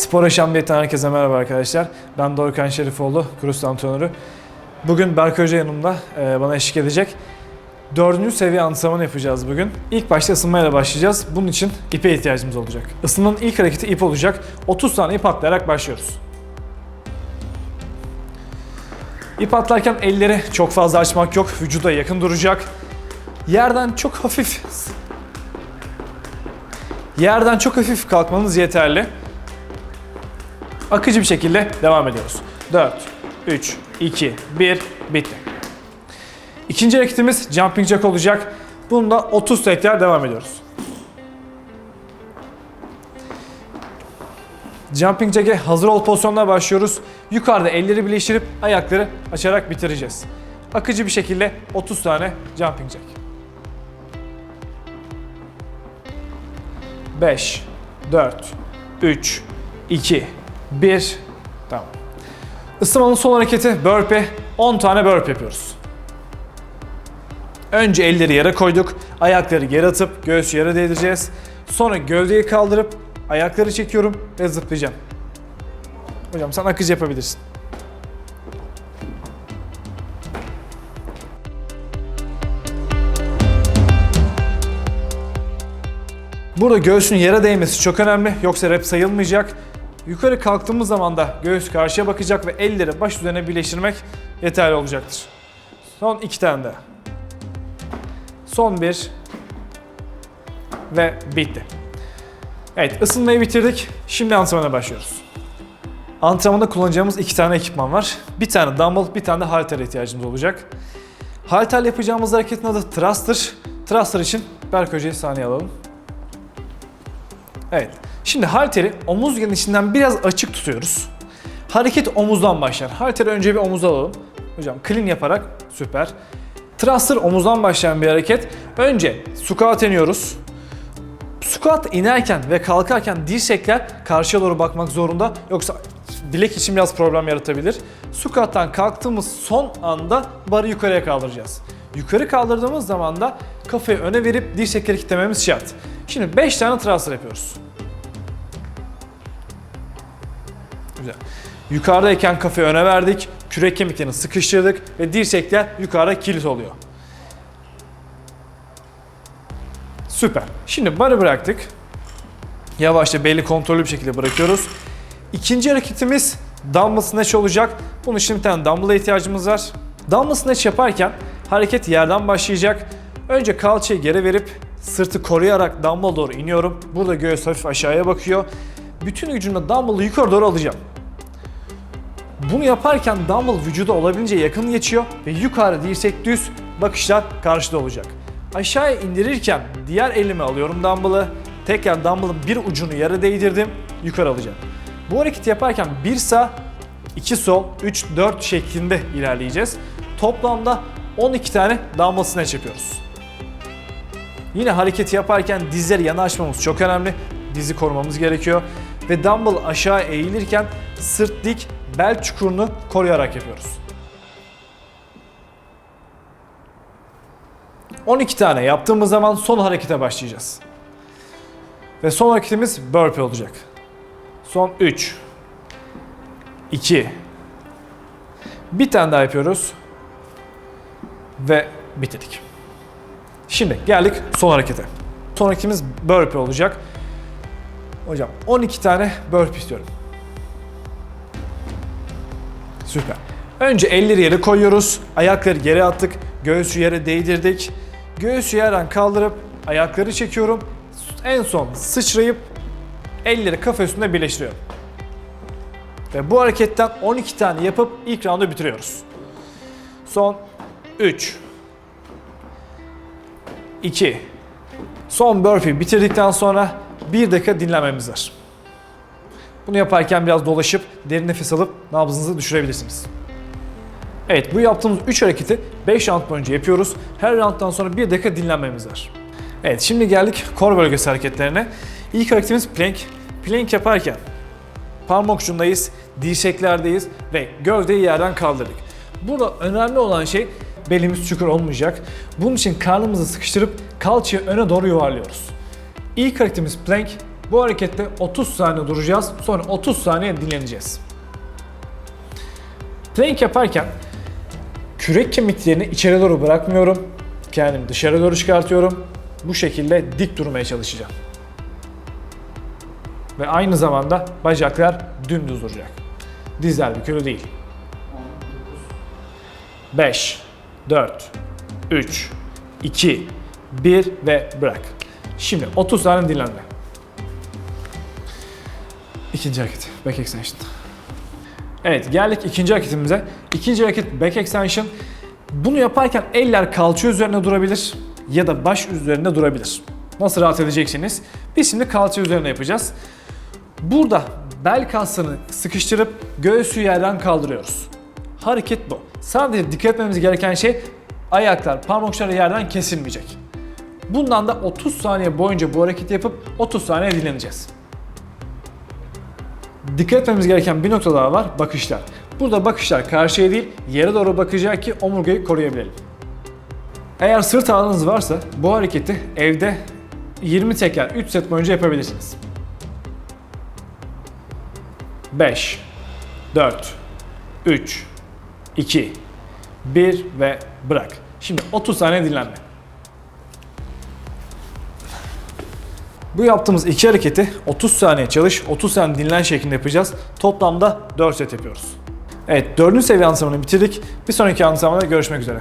Spor Yaşamiyet'ten herkese merhaba arkadaşlar. Ben Dorkan Şerifoğlu, Krust antrenörü. Bugün Berk Hoca yanımda e, bana eşlik edecek. Dördüncü seviye antrenman yapacağız bugün. İlk başta ısınmayla başlayacağız. Bunun için ipe ihtiyacımız olacak. Isınmanın ilk hareketi ip olacak. 30 tane ip atlayarak başlıyoruz. İp atlarken elleri çok fazla açmak yok. Vücuda yakın duracak. Yerden çok hafif Yerden çok hafif kalkmanız yeterli. Akıcı bir şekilde devam ediyoruz. 4, 3, 2, 1, bitti. İkinci hareketimiz jumping jack olacak. Bunda 30 tekrar devam ediyoruz. Jumping jack'e hazır ol pozisyonuna başlıyoruz. Yukarıda elleri birleştirip ayakları açarak bitireceğiz. Akıcı bir şekilde 30 tane jumping jack. 5, 4, 3, 2, 1. Tamam. Isınmanın son hareketi burpee. 10 tane burpee yapıyoruz. Önce elleri yere koyduk. Ayakları geri atıp göğsü yere değdireceğiz. Sonra gövdeyi kaldırıp ayakları çekiyorum ve zıplayacağım. Hocam sen akıcı yapabilirsin. Burada göğsün yere değmesi çok önemli. Yoksa rep sayılmayacak. Yukarı kalktığımız zaman da göğüs karşıya bakacak ve elleri baş üzerine birleştirmek yeterli olacaktır. Son iki tane daha. Son bir. Ve bitti. Evet ısınmayı bitirdik. Şimdi antrenmana başlıyoruz. Antrenmanda kullanacağımız iki tane ekipman var. Bir tane dumbbell, bir tane de halter ihtiyacımız olacak. Halter yapacağımız hareketin adı thruster. Thruster için Berk Hoca'yı sahneye alalım. Evet. Şimdi halteri omuz genişliğinden biraz açık tutuyoruz. Hareket omuzdan başlar. Halteri önce bir omuza alalım. Hocam clean yaparak süper. Thruster omuzdan başlayan bir hareket. Önce squat iniyoruz. Squat inerken ve kalkarken dirsekler karşıya doğru bakmak zorunda. Yoksa bilek için biraz problem yaratabilir. Squat'tan kalktığımız son anda barı yukarıya kaldıracağız. Yukarı kaldırdığımız zaman da kafayı öne verip dirsekleri kitlememiz şart. Şimdi 5 tane thruster yapıyoruz. Güzel. Yukarıdayken kafayı öne verdik, kürek kemiklerini sıkıştırdık ve dirsekler yukarıda kilit oluyor. Süper. Şimdi barı bıraktık. Yavaşça belli kontrollü bir şekilde bırakıyoruz. İkinci hareketimiz dumbbell snatch olacak. Bunun için bir tane dumbbell'a ihtiyacımız var. Dumbbell snatch yaparken hareket yerden başlayacak. Önce kalçayı geri verip sırtı koruyarak dumbbell doğru iniyorum. Burada göğüs hafif aşağıya bakıyor. Bütün gücümle dumbbell'ı yukarı doğru alacağım. Bunu yaparken dumbbell vücuda olabildiğince yakın geçiyor ve yukarı dirsek düz, bakışlar karşıda olacak. Aşağıya indirirken diğer elimi alıyorum dumbbell'ı. Tekrar dumbbell'ın bir ucunu yere değdirdim, yukarı alacağım. Bu hareketi yaparken bir sağ, iki sol, 3, 4 şeklinde ilerleyeceğiz. Toplamda 12 tane dumbbell snatch yapıyoruz. Yine hareketi yaparken dizleri yana açmamız çok önemli. Dizi korumamız gerekiyor. Ve dumbbell aşağı eğilirken sırt dik, bel çukurunu koruyarak yapıyoruz. 12 tane yaptığımız zaman son harekete başlayacağız. Ve son hareketimiz burpee olacak. Son 3 2 Bir tane daha yapıyoruz. Ve bitirdik. Şimdi geldik son harekete. Son hareketimiz burpee olacak. Hocam 12 tane burpee istiyorum. Süper. Önce elleri yere koyuyoruz. Ayakları geri attık. Göğsü yere değdirdik. Göğsü yerden kaldırıp ayakları çekiyorum. En son sıçrayıp elleri kafa üstünde birleştiriyorum. Ve bu hareketten 12 tane yapıp ilk roundu bitiriyoruz. Son 3 2 Son burpee bitirdikten sonra 1 dakika dinlenmemiz var. Bunu yaparken biraz dolaşıp derin nefes alıp nabzınızı düşürebilirsiniz. Evet bu yaptığımız 3 hareketi 5 round boyunca yapıyoruz. Her rounddan sonra 1 dakika dinlenmemiz var. Evet şimdi geldik kor bölgesi hareketlerine. İlk hareketimiz plank. Plank yaparken parmak ucundayız, dirseklerdeyiz ve gövdeyi yerden kaldırdık. Burada önemli olan şey belimiz çukur olmayacak. Bunun için karnımızı sıkıştırıp kalçayı öne doğru yuvarlıyoruz. İlk hareketimiz plank, Bu harekette 30 saniye duracağız. Sonra 30 saniye dinleneceğiz. Plank yaparken kürek kemiklerini içeri doğru bırakmıyorum. Kendimi dışarı doğru çıkartıyorum. Bu şekilde dik durmaya çalışacağım. Ve aynı zamanda bacaklar dümdüz duracak. Dizler bükülü değil. 5, 4, 3, 2, 1 ve bırak. Şimdi 30 saniye dinlenme. İkinci hareket. Back extension. Evet geldik ikinci hareketimize. İkinci hareket back extension. Bunu yaparken eller kalça üzerine durabilir ya da baş üzerinde durabilir. Nasıl rahat edeceksiniz? Biz şimdi kalça üzerine yapacağız. Burada bel kasını sıkıştırıp göğsü yerden kaldırıyoruz. Hareket bu. Sadece dikkat etmemiz gereken şey ayaklar, parmak yerden kesilmeyecek. Bundan da 30 saniye boyunca bu hareketi yapıp 30 saniye dinleneceğiz. Dikkat etmemiz gereken bir nokta daha var, bakışlar. Burada bakışlar karşıya değil, yere doğru bakacak ki omurgayı koruyabilelim. Eğer sırt ağrınız varsa bu hareketi evde 20 tekrar 3 set boyunca yapabilirsiniz. 5, 4, 3, 2, 1 ve bırak. Şimdi 30 saniye dinlenme. Bu yaptığımız iki hareketi 30 saniye çalış, 30 saniye dinlen şeklinde yapacağız. Toplamda 4 set yapıyoruz. Evet, 4. seviye antrenmanı bitirdik. Bir sonraki antrenmanda görüşmek üzere.